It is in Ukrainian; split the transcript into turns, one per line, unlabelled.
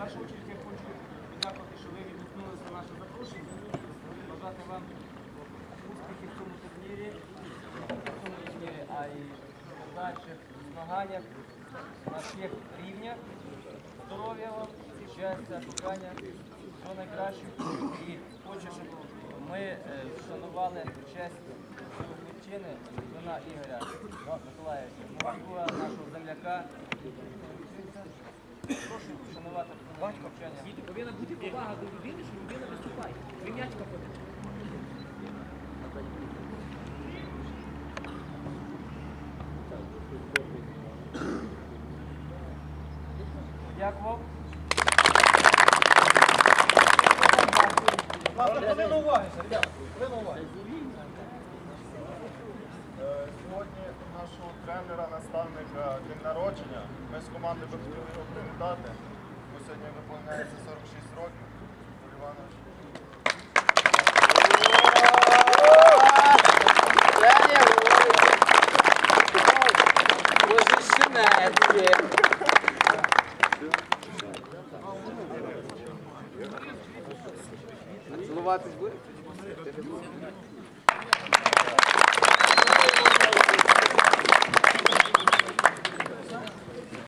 Першу очередь я хочу подякувати, що ви відгукнулися на запрошення. Бажати вам подальших змаганнях на всіх рівнях. Здоров'я вам, щастя, кохання, всього найкращого. І хочу, щоб ми е, вшанували честь хлопчини, вина Ігоря Миколаївича, Микола, нашого земляка. Прошу вшанувати вчення.
Повинна бути повага до людини,
Хвилину уваги, ребята, хвилину уваги. Е, Сьогодні у нашого тренера, наставника день народження. Ми з команди би хотіли його привітати. Бо сьогодні виповняється 46 років. Юрій Іванович.
Боже, щенетки. Цілуватись будете?